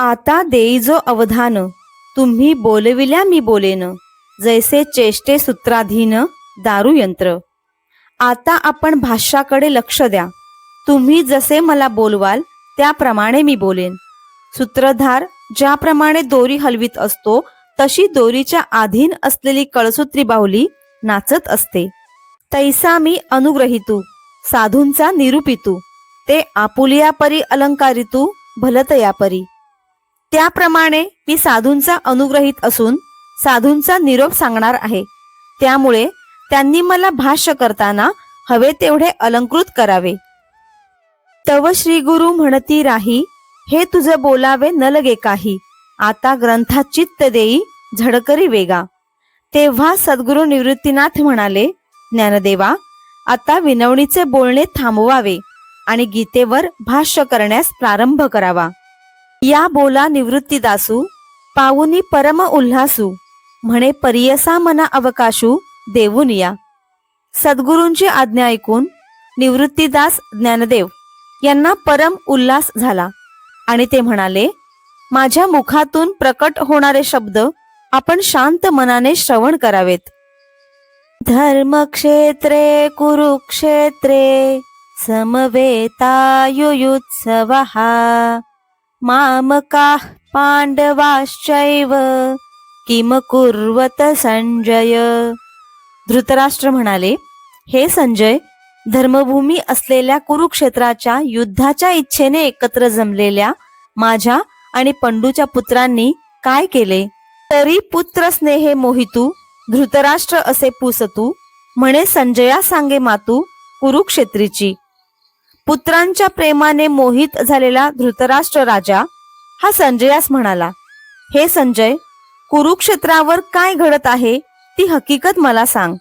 आता देईजो अवधान तुम्ही बोलविल्या मी बोलेन जैसे चेष्टे सूत्राधीन दारू यंत्र. आता आपण भाष्याकडे लक्ष द्या. तुम्ही जसे मला बोलवाल त्याप्रमाणे मी बोलेन. सूत्रधार ज्याप्रमाणे दोरी हलवीत असतो तशी दोरीच्या अधीन असलेली कळसूत्री बाहुली नाचत असते. तैसा मी अनुग्रहितू साधूंचा निरूपितू ते आपुलियापरी अलंकारितू भलतया परी त्याप्रमाणे मी साधूंचा अनुग्रहित असून साधूंचा निरोप सांगणार आहे. त्यामुळे त्यांनी मला भाष्य करताना हवे तेवढे अलंकृत करावे. तव श्री गुरु म्हणती राही हे तुझं बोलावे न लगे काही. आता ग्रंथात चित्त देई झडकरी वेगा. तेव्हा सद्गुरु निवृत्तीनाथ म्हणाले ज्ञानदेवा आता विनवणीचे बोलणे थांबवावे आणि गीतेवर भाष्य करण्यास प्रारंभ करावा. या बोला निवृत्तीदासू पाऊनी परम उल्हासू म्हणे परियसा मना अवकाशू देऊन या. सद्गुरूंची आज्ञा ऐकून निवृत्तीदास ज्ञानदेव यांना परम उल्हास झाला. आणि ते म्हणाले माझ्या मुखातून प्रकट होणारे शब्द आपण शांत मनाने श्रवण करावेत. धर्मक्षेत्रे कुरुक्षेत्रे समवेतायुयुत्सव मामका पांडवाश्चैव किम कुर्वत संजय? धृतराष्ट्र म्हणाले हे संजय धर्मभूमी असलेल्या कुरुक्षेत्राच्या युद्धाच्या इच्छेने एकत्र जमलेल्या माझ्या आणि पंडूच्या पुत्रांनी काय केले? तरी पुत्र स्नेहे मोहितू धृतराष्ट्र असे पुसतू म्हणे संजया सांगे मातू कुरुक्षेत्रीची. पुत्रांच्या प्रेमाने मोहित झालेला धृतराष्ट्र राजा हा संजयास म्हणाला हे संजय कुरुक्षेत्रावर काय घडत आहे ती हकीकत मला सांग.